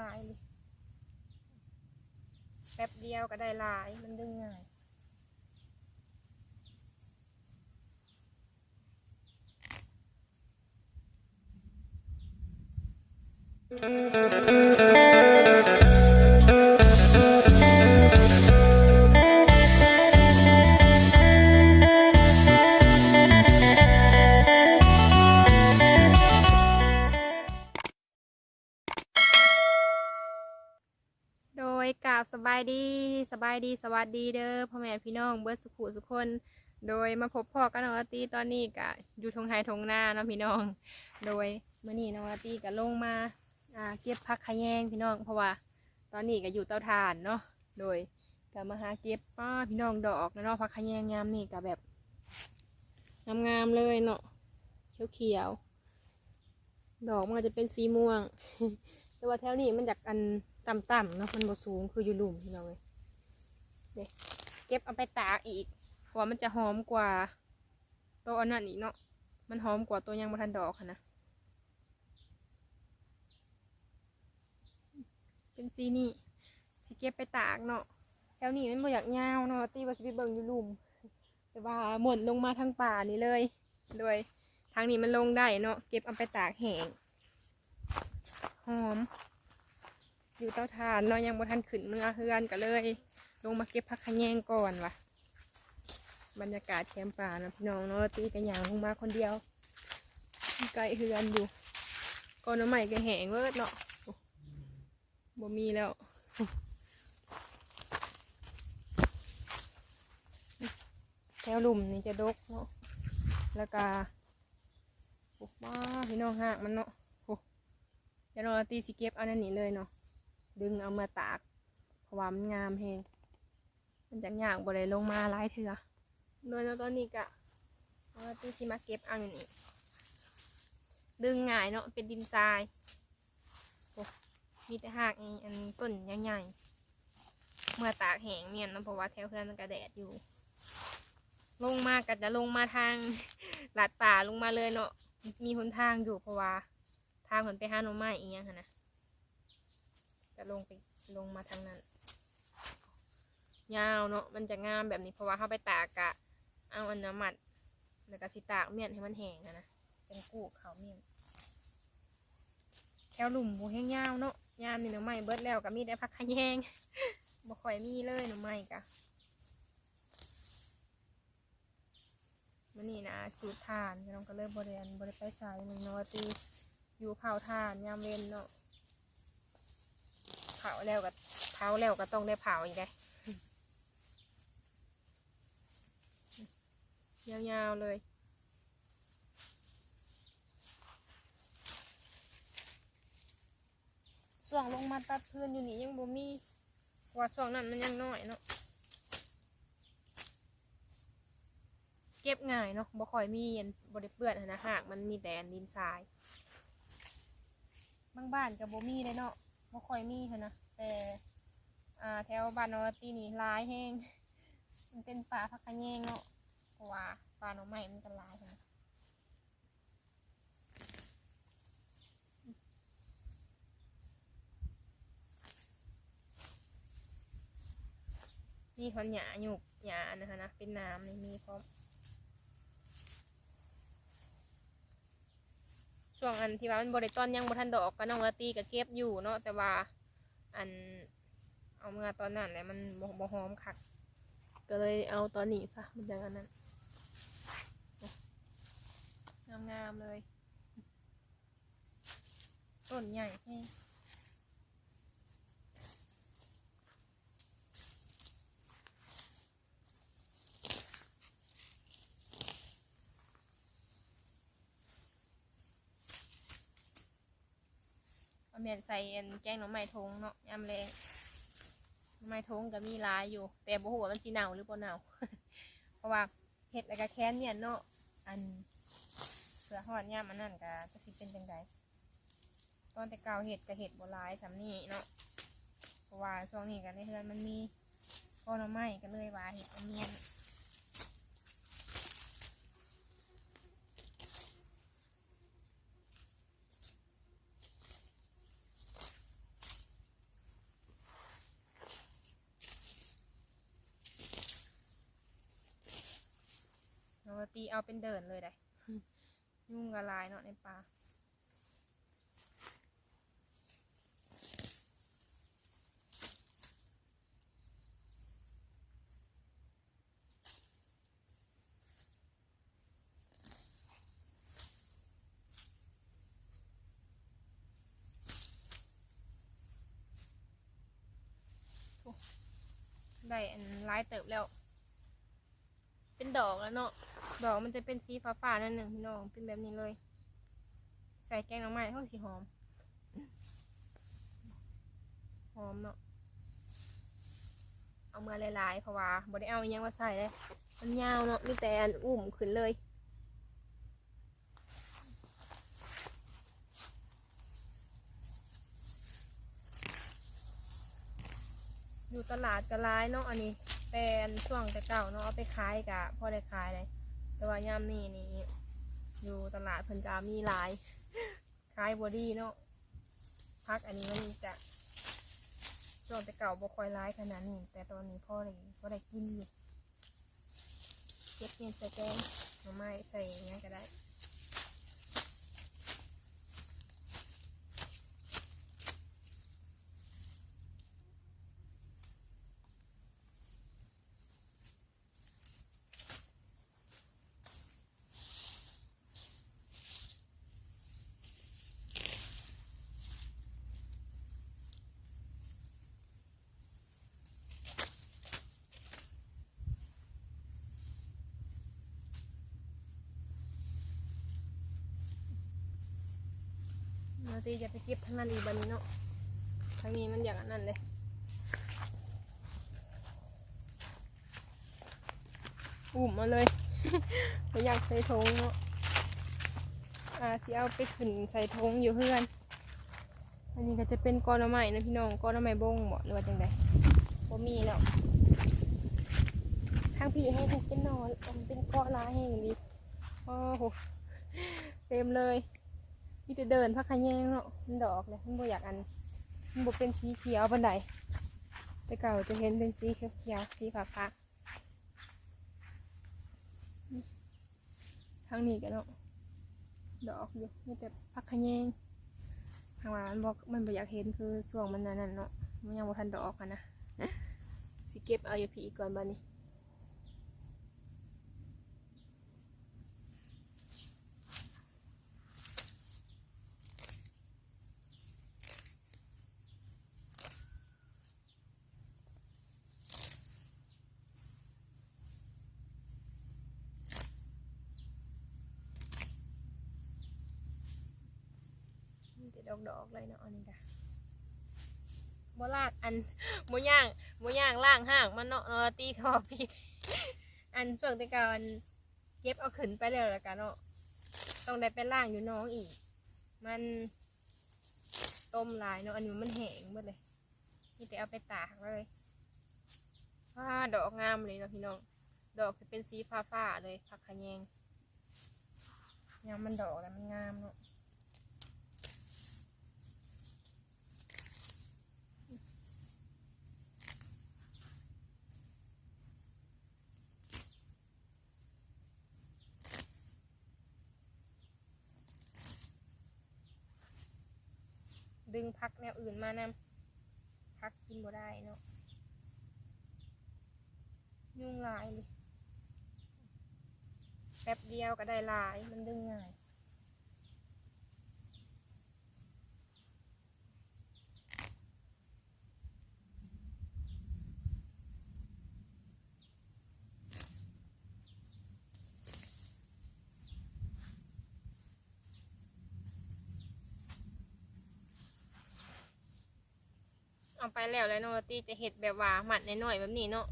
ลายเลยแป๊บเดียวก็ได้หลายมันดึงง่ายโด ยกราบสบายดีสบายดีสวัสดีเด้อพ่อแม่พี่น้องเบิร์ดสุขุสุคน โดยมาพบพ่อกับน้องอาร์ตีตอนนี้กะอยู่ทงไฮทงหน้าเนาะพี่น้อง โดยเมื่อนี้น้องอาร์ตีก็ลงมาอ่าเก็บผักขะแยงพี่น้องเพราะว่า ตอนนี้ก็อยู่เตาถ่านเนาะโดยก็มาหาเก็บป้าพี่น้องดอกเนาะผักขะแยงงามนี่ก็แบบงามๆเลยเนาะเขียวๆดอกมันจะเป็นสีม่วง แต่ว่าแถวนี้มันจากอัน ต่ำๆเนาะมันบ่สูงคืออยู่หลุมพี่น้องเลยเด็เก็บเอาไปตากอีกเพราะว่ามันจะหอมกว่าตัวอันนั้นอีกเนาะมันหอมกว่าตัวยังบ่ทันดอกค่ะนะเป็นสีนี่สิเก็บไปตากเนาะแถวนี้มันบ่อยากยาวเนาะตีว่าสิไปเบิ่งอยู่หลุมแต่ว่าหม่นลงมาทางป่านี่เลยโดยทางนี้มันลงได้เนาะเก็บเอาไปตากแห้งหอม อยู่เตาถ่านเนาะยังบ่ทันขึ้นเมื่อเฮือนก็เลย ลงมาเก็บผักขะแยงก่อนว่ะ บรรยากาศแคมป์ป่านะพี่น้องเนาะตีกันอย่างลงมาคนเดียวใกล้เฮือนอยู่ก่อนน้ำใหม่ก็แห้งเวิร์ดเนาะบ่มีแล้วแถวหลุมนี่จะดกเนาะแล้วก็โอ้ว้าพี่น้องหากมันเนาะเดี๋ยวเราตีสิเก็บเอานั่นนี่เลยเนาะ ดึงเอามาตากเพราะว่ามันงามแฮงมันจะยากบ่ได้ลงมาหลายเถื่อโดยตอนนี้ก็เราตีสิมาเก็บเอาอยู่นี่ดึงง่ายเนาะเป็นดินทรายมีแต่หากนี่อันต้นใหญ่ๆเมื่อตากแห้งเมียนะเพราะว่าแถวเพื่อนมันกระแดดอยู่ ลงมาก็จะลงมาทางหลาดป่าลงมาเลยเนาะมีหนทางอยู่เพราะว่า ทางผนไปหาหน่อไม้อีกอย่างนะะลงไปลงมาทางนั้น ยาวเนาะมันจะงามแบบนี้เพราะว่าเข้าไปตากกะ เอาอันน้ำมัดแล้วก็สิตากเมี่ยนให้มันแห้งนะนะเป็นกูกเขาวเมี่ยนแถวหลุมบูแห้งยาวเนาะยามนี่หน่อไม้เบิดแล้วก็มีแต่พักขแยงบ่ค่อยมีเลยหน่อไม้กะมันนี่นะสูตรทานน้องก็เลยบริเวณบริไปใส่มันนอตีอยู่เผาถ่านยามเว้นเนาะ เผาแล้วก็เผาแล้วก็ต้องได้เผาอีกเลยยาวๆเลยส่วงลงมาตัดพื้นอยู่นี่ยังบ่มีเพราะว่าส่วงนั้นมันยังน้อยเนาะเก็บง่ายเนาะบ่ค่อยมีอันบ่ได้เปื้อนนะหากมันมีแต่ดินทราย บางบ้านกับโบมีเลยเนาะ บ่ค่อยมีค่ะนะแต่อ่าแถวบ้านนอตีนี่หลายแห้ง มันเป็นป่าพักกะแยงเนาะเพราะว่าป่าหน่อไม้มันก็หลายค่ะนะมีคนหยาหยุกหยานะคะนะเป็นน้ำนี่มีพร้อม ช่วงอันที่ว่ามันบริต้นยังบทันดอกก็น้องละตีก็เก็บอยู่เนาะแต่ว่าอันเอาเมื่อตอนนั้นแหละมันบ่บ่หอมคักก็เลยเอาตอนนี้ซะมันจังอันนั้นงามๆเลยต้นใหญ่แห้ แม่นใส่อันแกงหน่อไม้ทงเนาะยามแรงหน่อไม้ทงก็มีหลายอยู่ แต่บ่ฮู้ว่ามันสิเน่าหรือบ่เน่า เพราะว่าเห็ดแล้วก็แค้นเนี่ยเนาะอันเสือหอดย่ามอันนั้นก็จะสิเป็นจังไดตอนแต่เก่าเห็ดก็เห็ดบ่หลายสำนี้เนาะเพราะว่าช่วงนี้ก็ในเฮือนมันมีก้อนหน่อไม้ก็เลยว่าเห็ดมันเมียน ตีเอาเป็นเดินเลยได้ยุ่งกระลายเนาะในป่าได้อันร้ายเติบแล้ว เป็นดอกแล้วเนาะ ดอกมันจะเป็นสีฟ้าๆนั่นหนึ่งพี่น้องเป็นแบบนี้เลย ใส่แกงหน่อไม้เขาสีหอม หอมเนาะเอามาหลายๆเพราะว่าบ่ได้เอาอยังมาใส่เลยมันยาวเนาะมีแต่อันอุ่มขึ้นเลยอยู่ตลาดกะร้ายเนาะอันนี้เป็นช่วงแต่เก่าเนาะเอาไปขายกะพอได้ขายเลย แต่ว่ายามนี้นี่อยู่ตลาดเพิ่นจะมีหลายขายบอดี้เนาะพักอันนี้มันจะช่วงแต่เก่าบ่ค่อยร้ายขนาดนี้ แต่ตอนนี้พ่อได้พ่อได้กินอยู่เก็บเงินใส่แกงหน่อไม้ใส่หยังก็ได้ นาตีจะไปเก็บทางนั้นอีกบันนี้เนาะทางนี้มันอย่างนั้นเลยอุ่มมาเลยไม่อยากใส่ทงเนาะอาสิเอาไปขึ้นใส่ทงอยู่เพื่อน อันนี้ก็จะเป็นกอนไม้นะพี่น้องกอนไม้บงบ่หรือว่าจังไดบ่มีแล้วทางพี่ให้เป็นนอนเป็นกาะลาแห่งดีโอ้โหเต็มเลย มีแต่เดินพักขะแยงเนาะมันดอกเลยมันบ่อยากอันมันบ่เป็นสีเขียวบันไดแต่เก่าจะเห็นเป็นสีเขียวเขียวๆสีฟ้าฟ้าทางนี้กันเนาะดอกอยู่มีแต่พักขะแยงทางว่ามันบอกมันบ่อยากเห็นคือส่วงมันนั่นเนาะมันยังบ่ทันดอกอะนะสิเก็บเอาอยู่พี่ก่อนบัดนี้ ดอกดอกๆเลยเนาะอันนี้จ้ะบ่ลากอันบ่ย่างบ่ย่างล่างห้างมันเนาะเออตีคอพี่อันส่วนต่ก่อนเก็บเอาขึ้นไปแล้วแล้วกันเนาะต้องได้ไปล่างอยู่น้องอีก มันต้มลายเนาะอันนี้มันแห้งหมดเลยนี่แต่เอาไปตากเลยว้าดอกงามเลยเนาะพี่น้อง ดอกจะเป็นสีฟ้าๆเลยผักขะแยงยามมันดอกแล้วมันงามเนาะ ดึงพักแนวอื่นมานำพักกินบ่ได้เนาะยุ่งลายเลยแป๊บเดียวก็ได้ลายมันดึงง่าย ไปแล้วแล้วเนาะตีจะเห็ดแบบว่าหมัดน้อยๆแบบนี้เนาะ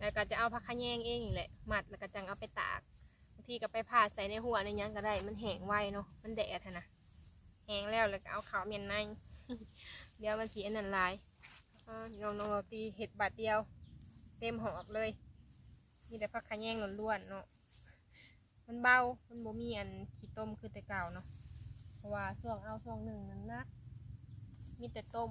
แล้วก็จะเอาผักขะแยงเองนี่แหละหมัดแล้วก็จังเอาไปตากบางทีก็ไปผ่าใส่ในหัวในยังก็ได้ มันแห้งไวเนาะมันแดดนะแห้งแล้วแล้วก็เอาขาวเมียนในเดี๋ยวมันสีอันนั้นลายอ่าน้องน้องตีเห็ดบาทเดียว เต็มหอกเลยมีแต่ผักขะแยงล้วนๆเนาะมันเบามันบ่มีอันขี้ต้มคือแต่เก่าเนาะเพราะว่าช่วงเอาช่วงหนึ่งนั้นนักมีแต่ต้มม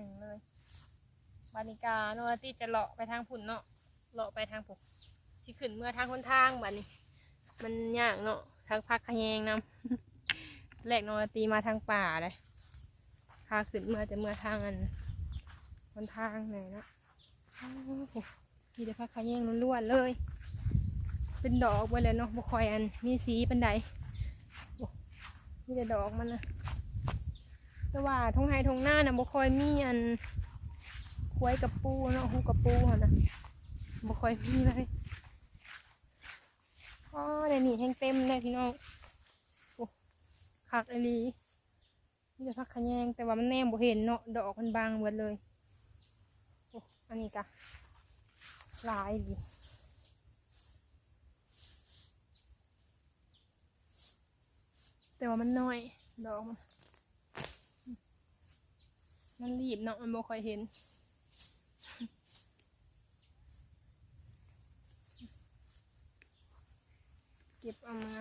หนึ่งเลยบานิกาโนอาตีจะเลาะไปทางผุนเนาะเลาะไปทางผุสิขึ้นเมื่อทางคนทางบัดนี้ มันยากเนาะทางพักขยงนำแรกโนอาตีมาทางป่าเลยพาขึ้นเมื่อจะเมื่อทางอันคนทางไหนเนาะมีแต่พักขยงล้วนๆเลย เป็นดอกไปเลยเนาะบ่คอยอันมีสีเป็นใดมีแต่ดอกมันนะ แต่ว่าทงไฮทงหน้านะบ่คอยมีอันควยกับปูเนาะหูกับปูหนะบ่คอยมีเลยอ๋อเดี๋ยวนี้แห้งเต็มเลยพี่น้องโอ้คักอหลีมีแต่พักขะแยงแต่ว่ามันแนมบ่เห็นเนาะดอกมันบางหมดเลยโอ้อันนี้กะหลายดีแต่ว่ามันน้อยดอกมัน มันรีบเนาะมันบ่ค่อยเห็น เก็บเอามา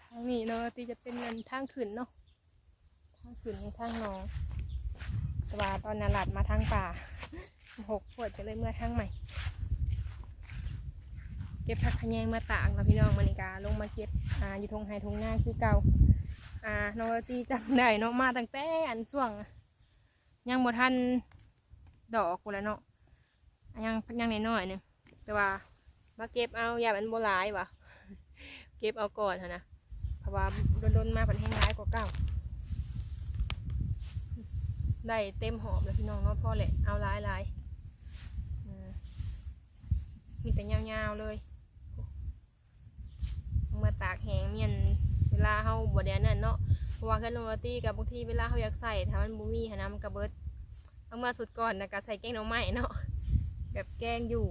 ทางนี้เนาะที่จะเป็นเงินทางขึ้นเนาะทางขึ้นทางหนองแต่ว่าตอนนั้นหลัดมาทางป่าหกปวดจะเลยเมื่อทางใหม่ เก็บผักขยงมาตากนะพี่น้องมานิกาลง มาเก็บอ่าอยู่ทงไฮทงหน้าคือเก่าอ่าน้องตีจำได้เนาะมาตั้งแต่อันช่วง ยังบ่ทันดอกกูแหล้วเนาะยังยังน้อยๆหนึงแต่ว่ามาเก็บเอาอย่ามันโบหลายวะเก็บเอาก่อนนะเพราะว่าโดนๆมาผันแห้งร้ายกว่าเก่าได้เต็มหอบแล้วพี่น้องเนาะพ่อแหละเอาลายลายๆมีแต่ยาวๆเลย ตากแห้งเมียนเวลาเฮาบ่ได้อันนั่นเนาะเพราะว่าคันโนโรตีกับบางทีเวลาเฮาอยากใส่ถ้ามันบ่มีหันนะมันก็เบิดเอามาสุดก่อนแล้วก็ใส่แกงหน่อไม้เนาะแบบแกงอยู่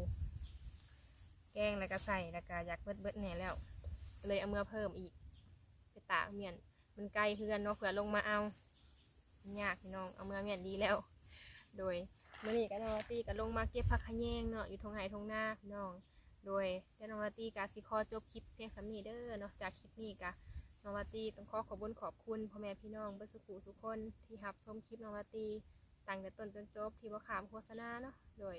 แกงแล้วก็ใส่แล้วก็อยากเบิดเบิดแหน่แล้วก็เลยเอามาเพิ่มอีกไปตากเมียนมันไกลคือนเนาะเผื่อลงมาเอามันยากพี่น้องเอามาเมียนดีแล้ว โดยมื้อนี้ก็นโรตีก็ลงมาเก็บผักขะแยงเนาะอยู่ทงไห้ทงหน้าพี่น้อง โดยเจ้านวตีกาสิคอจบคลิปเพียงสำนีเด้อเนาะจากคลิปนี้กะนวาตีต้องขอขอบคุญขอบคุณพ่อแม่พี่น้องเบอร์สุขุสุคน ที่รับชมคลิปนวาตีตั้งแต่ต้นจนจบที่บ่ขามโฆษณาเนาะโดย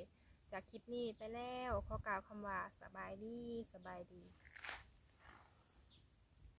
จากคลิปนี้ไปแล้วขอกล่าวคำว่าสบายดีสบายดี